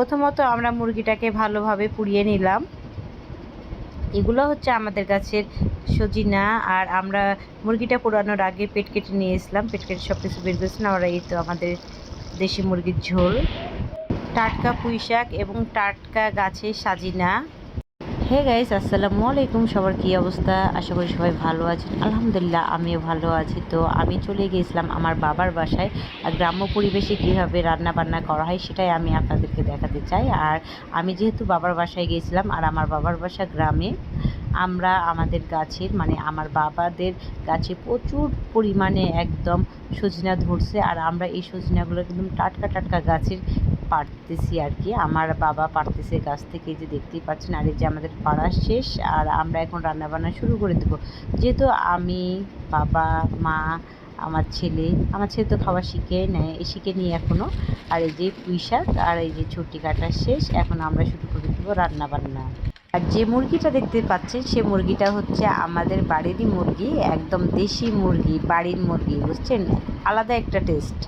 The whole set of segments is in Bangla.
প্রথমত আমরা মুরগিটাকে ভালোভাবে পুড়িয়ে নিলাম। এগুলো হচ্ছে আমাদের গাছের সজিনা, আর আমরা মুরগিটা পোড়ানোর আগে পেট কেটে নিয়ে এসলাম পেট কেটে সব কিছু বের করেছিলাম ওরা এই তো আমাদের দেশি মুরগির ঝোল। টাটকা পুঁই শাক এবং টাটকা গাছের সাজিনা। হে গাইস, আসসালামু আলাইকুম। সবার কী অবস্থা? আশা করি সবাই ভালো আছেন। আলহামদুলিল্লাহ, আমিও ভালো আছি। তো আমি চলে গিয়েছিলাম আমার বাবার বাসায়। আর গ্রাম্য পরিবেশে কীভাবে রান্না বান্না করা হয় সেটাই আমি আপনাদেরকে দেখাতে চাই। আর আমি যেহেতু বাবার বাসায় গিয়েছিলাম, আর আমার বাবার বাসা গ্রামে, আমরা আমাদের গাছের মানে আমার বাবাদের গাছে প্রচুর পরিমাণে একদম সজনা ধরছে। আর আমরা এই সজনাগুলো একদম টাটকা টাটকা গাছের পারতেছি আর কি। আমার বাবা পারতেছে গাছ থেকে যে দেখতেই পাচ্ছেন, আর এই যে আমাদের পাড়া শেষ, আর আমরা এখন রান্না বান্না শুরু করে দেবো। যেহেতু আমি, বাবা, মা, আমার ছেলে আমার ছেলে তো খাওয়া শিখে নেয় এ শিখে নিই এখনও আর এই যে পুঁই শাক আর এই যে ছুটি কাটা শেষ, এখন আমরা শুরু করে দেবো রান্না বান্না আর যে মুরগিটা দেখতে পাচ্ছেন, সে মুরগিটা হচ্ছে আমাদের বাড়িরই মুরগি, একদম দেশি মুরগি, বাড়ির মুরগি, বুঝছেন? আলাদা একটা টেস্ট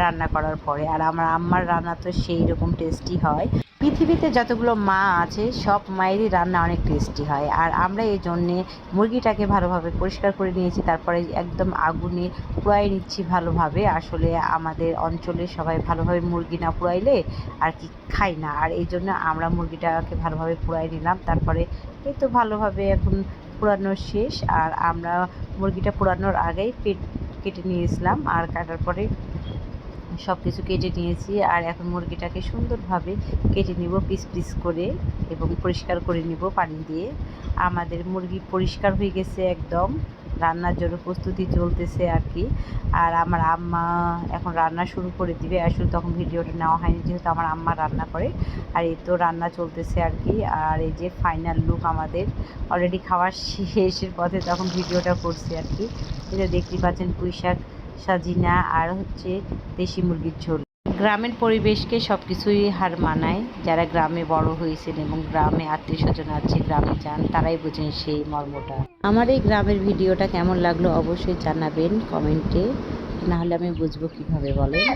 রান্না করার পরে। আর আমার আম্মার রান্না তো সেই রকম টেস্টি হয়। পৃথিবীতে যতগুলো মা আছে, সব মায়েরই রান্না অনেক টেস্টি হয়। আর আমরা এই জন্যে মুরগিটাকে ভালোভাবে পরিষ্কার করে নিয়েছি, তারপরে একদম আগুনে পুড়াই নিচ্ছি ভালোভাবে। আসলে আমাদের অঞ্চলে সবাই ভালোভাবে মুরগি না পুড়াইলে আর কি খাই না। আর এই জন্য আমরা মুরগিটাকে ভালোভাবে পুড়াই নিলাম। তারপরে এই তো ভালোভাবে এখন পোড়ানো শেষ। আর আমরা মুরগিটা পোড়ানোর আগেই পেট কেটে নিয়েছিলাম, আর কাটার পরে সব কিছু কেটে নিয়েছি। আর এখন মুরগিটাকে সুন্দরভাবে কেটে নিব, পিস পিস করে এবং পরিষ্কার করে নিব পানি দিয়ে। আমাদের মুরগি পরিষ্কার হয়ে গেছে একদম। রান্নার জন্য প্রস্তুতি চলতেছে আর কি। আর আমার আম্মা এখন রান্না শুরু করে দিবে। আসলে তখন ভিডিওটা নেওয়া হয়নি যেহেতু আমার আম্মা রান্না করে। আর এই তো রান্না চলতেছে আর কি। আর এই যে ফাইনাল লুক আমাদের অলরেডি খাওয়ার শেষের পথে তখন ভিডিওটা করছি আর কি। এটা দেখতেই পাচ্ছেন পুঁই শাক সাজিনা আর হচ্ছে দেশি মুরগির ঝোল। গ্রামের পরিবেশকে সব কিছুই হার মানায়। যারা গ্রামে বড় হয়েছেন এবং গ্রামে আত্মীয় স্বজন আছে, গ্রামে যান, তারাই বোঝেন সেই মর্মটা। আমার এই গ্রামের ভিডিওটা কেমন লাগল অবশ্যই জানাবেন কমেন্টে। নাহলে আমি বুঝব কীভাবে বলেন।